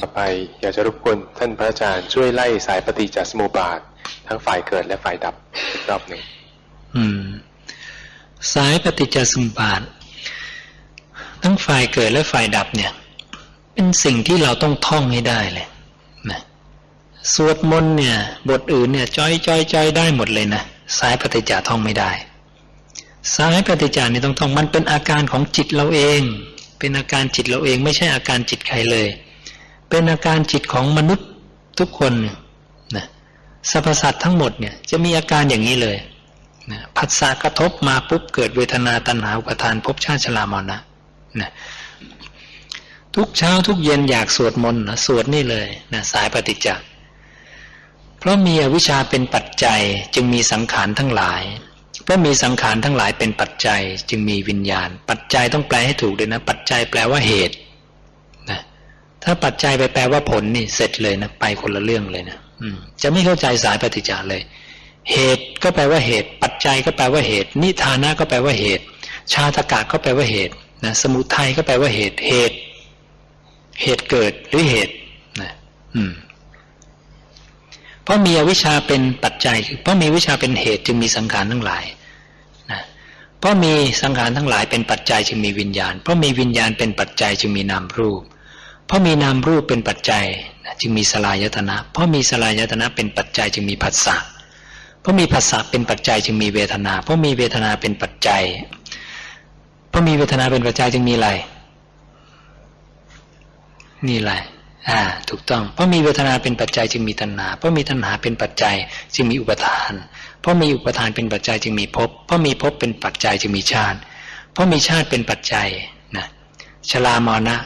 ต่อไปอยากจะรบกวนท่านพระอาจารย์ช่วยไล่สายปฏิจจสมุปบาท ทั้งฝ่ายเกิดและฝ่ายดับอีกรอบหนึ่งสายปฏิจจสมุปบาท ทั้งฝ่ายเกิดและฝ่ายดับเนี่ย เป็นสิ่งที่เราต้องท่องให้ได้เลยนะสวดมนต์เนี่ย บทอื่นเนี่ยจ้อยจ้อยจ้อยได้หมดเลยนะสายปฏิจจท่องไม่ได้สายปฏิจจานี่ต้องท่องมันเป็นอาการของจิตเราเอง เป็นอาการจิตเราเอง ไม่ใช่อาการจิตใครเลย เป็นอาการจิตของมนุษย์ทุกคนนะสรรพสัตว์ทั้งหมดเนี่ยจะมีอาการอย่างนี้เลยนะผัสสะกระทบมาปุ๊บเกิดเวทนาตัณหาอุปทานภพชาติชรามรณะนะทุกเช้าทุกเย็นอยากสวดมนต์นะสวดนี่เลยนะสายปฏิจจาเพราะมีอวิชชาเป็นปัจจัยจึงมีสังขารทั้งหลาย เพราะมีสังขารทั้งหลายเป็นปัจจัย จึงมีวิญญาณ ปัจจัยต้องแปลให้ถูกเลยนะ ปัจจัยแปลว่าเหตุ ถ้าปัจจัยไปแปลว่าผลนี่เสร็จเลยนะไปคนละเรื่องเลยนะอืม จะไม่เข้าใจสายปฏิจจาเลย เหตุก็แปลว่าเหตุ ปัจจัยก็แปลว่าเหตุ นิทานะก็แปลว่าเหตุ ชาตกะก็แปลว่าเหตุนะสมุทัยก็แปลว่าเหตุ เหตุ เหตุเกิดหรือเหตุนะอืมเพราะมีอวิชชาเป็นปัจจัย เพราะมีวิชาเป็นเหตุจึงมีสังขารทั้งหลายนะเพราะมีสังขารทั้งหลายเป็นปัจจัยจึงมีวิญญาณ เพราะมีวิญญาณเป็นปัจจัยจึงมีนามรูป เพราะมีนามรูปเป็นปัจจัย จึงมีสลายตนะ เพราะมีสลายตนะเป็นปัจจัยจึงมีผัสสะเพราะมีผัสสะเป็นปัจจัยจึงมีเวทนา เพราะมีเวทนาเป็นปัจจัย เพราะมีเวทนาเป็นปัจจัยจึงมีอะไรนี่แหละอ่า ถูกต้อง เพราะมีเวทนาเป็นปัจจัยจึงมีตัณหา เพราะมีตัณหาเป็นปัจจัยจึงมีอุปทาน เพราะมีอุปทานเป็นปัจจัยจึงมีภพ เพราะมีภพเป็นปัจจัยจึงมีชาติ เพราะมีชาติเป็นปัจจัยนะ ชรามรณะ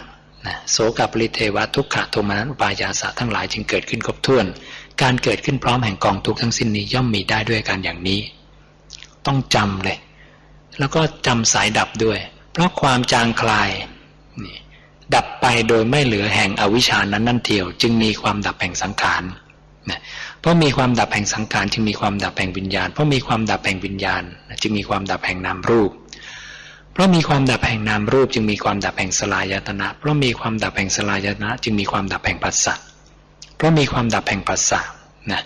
นะโสกปริเทวะทุกขะโทมนัสอุปายาสะทั้งหลายจึงเกิดขึ้นครบถ้วน การเกิดขึ้นพร้อมแห่งกองทุกข์ทั้งสิ้นนี้ย่อมมีได้ด้วยการอย่างนี้ ต้องจำเลย แล้วก็จำสายดับด้วย เพราะความจางคลายดับไปโดยไม่เหลือแห่งอวิชานั้นนั่นเทียว จึงมีความดับแห่งสังขารนะเพราะมีความดับแห่งสังขารจึงมีความดับแห่งวิญญาณ เพราะมีความดับแห่งวิญญาณ จึงมีความดับแห่งนามรูป เพราะมีความดับแห่งนามรูปจึงมีความดับแห่งสลายตนะ เพราะมีความดับแห่งสลายตนะ จึงมีความดับแห่งปัสสะเพราะมีความดับแห่งปัสสะนะ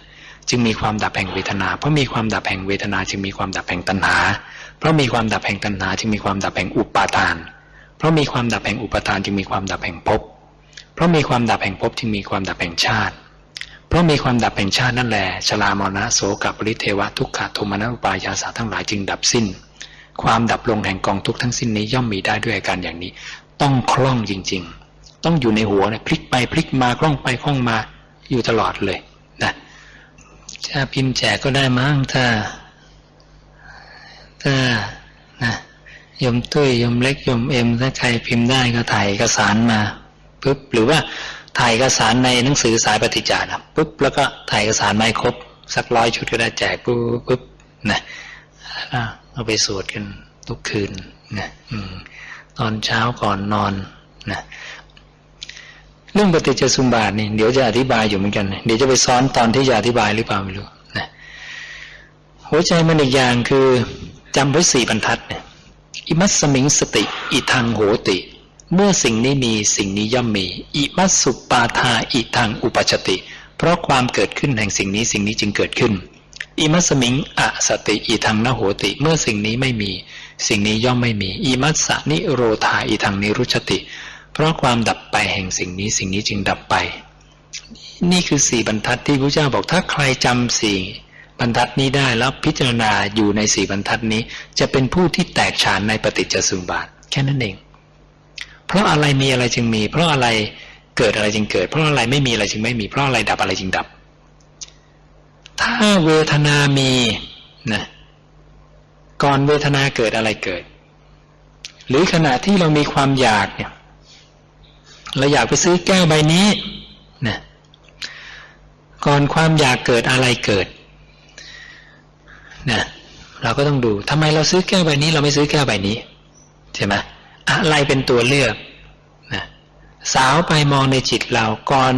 จึงมีความดับแห่งเวทนา เพราะมีความดับแห่งเวทนา จึงมีความดับแห่งตัณหา เพราะมีความดับแห่งตัณหา จึงมีความดับแห่งอุปาทาน เพราะมีความดับแห่งอุปาทาน จึงมีความดับแห่งภพ เพราะมีความดับแห่งภพจึงมีความดับแห่งชาติ เพราะมีความดับแห่งชาตินั่นแหละชรามรณะโสกับปริเทวะทุกขะโทมนัสอุปายาสาทั้งหลายจึงดับสิ้น ความดับลงแห่งกองทุกข์ทั้งสิ้นนี้ย่อมมีได้ด้วยอาการอย่างนี้ ต้องคล่องจริง ๆ ต้องอยู่ในหัวเนี่ยพลิกไปพลิกมาคล่องไปคล่องมาอยู่ตลอดเลยนะจะพิมพ์แจกก็ได้มั้งถ้าถ้านะยมตุ้ยยมเล็กยมเอ็มถ้าใครพิมพ์ได้ก็ถ่ายเอกสารมาปุ๊บหรือว่าถ่ายเอกสารในหนังสือสายปฏิจจานะปุ๊บแล้วก็ถ่ายเอกสารไม่ครบ สักร้อยชุดก็ได้แจกปุ๊บปุ๊บนะเอาไปสวดกันทุกคืนนะอตอนเช้าก่อนนอนนะเรื่องปฏิจจสมบาทนี่เดี๋ยวจะอธิบายอยู่เหมือนกัน เดี๋ยวจะไปซ้อนตอนที่จะอธิบายหรือเปล่าไม่รู้นะหัวใจมันอีกอย่างคือจำไว้สี่บรรทัดเนี่ยอิมัสสมิงสติอิทังโหติ เมื่อสิ่งนี้มีสิ่งนี้ย่อมมี อิมัสสุปาทาอิทังอุปชติ เพราะความเกิดขึ้นแห่งสิ่งนี้สิ่งนี้จึงเกิดขึ้น อิมัสมิงอสติอิทังนโหติ เมื่อสิ่งนี้ไม่มี สิ่งนี้ย่อมไม่มีอิมัสสนิโรธาอิทังนิรุชติ เพราะความดับไปแห่งสิ่งนี้สิ่งนี้จึงดับไป นี่คือสี่บรรทัดที่พระเจ้าบอกถ้าใครจำสี่บรรทัดนี้ได้แล้วพิจารณาอยู่ในสี่บรรทัดนี้ จะเป็นผู้ที่แตกฉานในปฏิจจสมุปบาทแค่นั้นเอง เพราะอะไรมีอะไรจึงมี เพราะอะไรเกิดอะไรจึงเกิด เพราะอะไรไม่มีอะไรจึงไม่มี เพราะอะไรดับอะไรจึงดับ ถ้าเวทนามีนะก่อนเวทนาเกิดอะไรเกิด หรือขณะที่เรามีความอยากเนี่ยเราอยากไปซื้อแก้วใบนี้นะก่อนความอยากเกิดอะไรเกิดนะเราก็ต้องดูทำไมเราซื้อแก้วใบนี้ เราไม่ซื้อแก้วใบนี้ใช่ไหมอะไรเป็นตัวเลือกนะสาวไปมองในจิตเราก่อน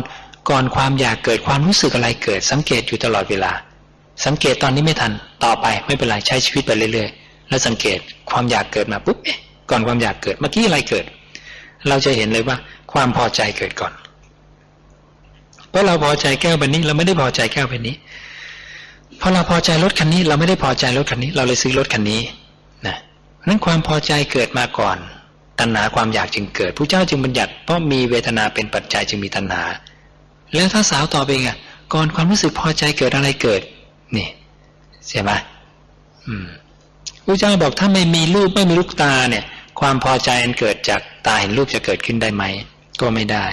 ก่อนความอยากเกิดความรู้สึกอะไรเกิด สังเกตอยู่ตลอดเวลา สังเกตตอนนี้ไม่ทันต่อไปไม่เป็นไรใช้ชีวิตไปเรื่อยๆ แล้วสังเกตความอยากเกิดมาปุ๊บเอ๊ะก่อนความอยากเกิดเมื่อกี้อะไรเกิด เราจะเห็นเลยว่าความพอใจเกิดก่อนเพราะเราพอใจแก้วใบนี้เราไม่ได้พอใจแก้วใบนี้พอเราพอใจรถคันนี้ เราไม่ได้พอใจรถคันนี้ เราเลยซื้อรถคันนี้นะเพราะฉะนั้นความพอใจเกิดมาก่อน ตัณหาความอยากจึงเกิดผู้เจ้าจึงบัญญัติเพราะมีเวทนาเป็นปัจจัยจึงมีตัณหา แล้วถ้าสาวต่อไปไงก่อนความรู้สึกพอใจเกิดอะไรเกิด นี่ใช่ไหมอืมพระเจ้าบอกถ้าไม่มีรูปไม่มีลูกตาเนี่ย ความพอใจอันเกิดจากตาเห็นรูปจะเกิดขึ้นได้ไหมก็ไม่ได้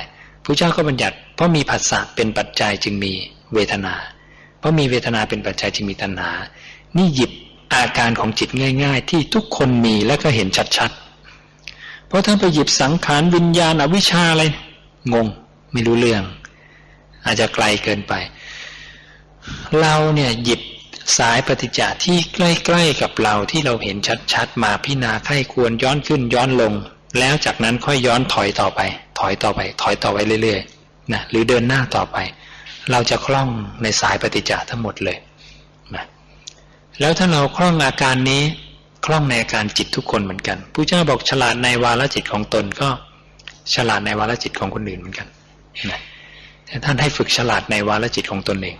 พระเจ้าก็บัญญัติ เพราะมีผัสสะเป็นปัจจัยจึงมีเวทนา เพราะมีเวทนาเป็นปัจจัยจึงมีตัณหา นี่หยิบอาการของจิตง่าย ๆ ที่ทุกคนมีแล้วก็เห็นชัดๆ เพราะถ้าไปหยิบสังขารวิญญาณอวิชชาอะไรงง ไม่รู้เรื่อง อาจจะไกลเกินไป เราเนี่ยหยิบสายปฏิจจาที่ใกล้ๆกับเราที่เราเห็นชัดๆ มาพิจารณาไข้ควรย้อนขึ้นย้อนลง แล้วจากนั้นค่อยย้อนถอยต่อไป ถอยต่อไป ถอยต่อไปเรื่อยๆนะหรือเดินหน้าต่อไป เราจะคล่องในสายปฏิจจาทั้งหมดเลยนะแล้วถ้าเราคล่องอาการนี้คล่องในอาการจิตทุกคนเหมือนกันผู้เจ้าบอกฉลาดในวาลจิตของตนก็ฉลาดในวาลจิตของคนอื่นเหมือนกันนะ ท่านให้ฝึกฉลาดในวาลจิตของตนเอง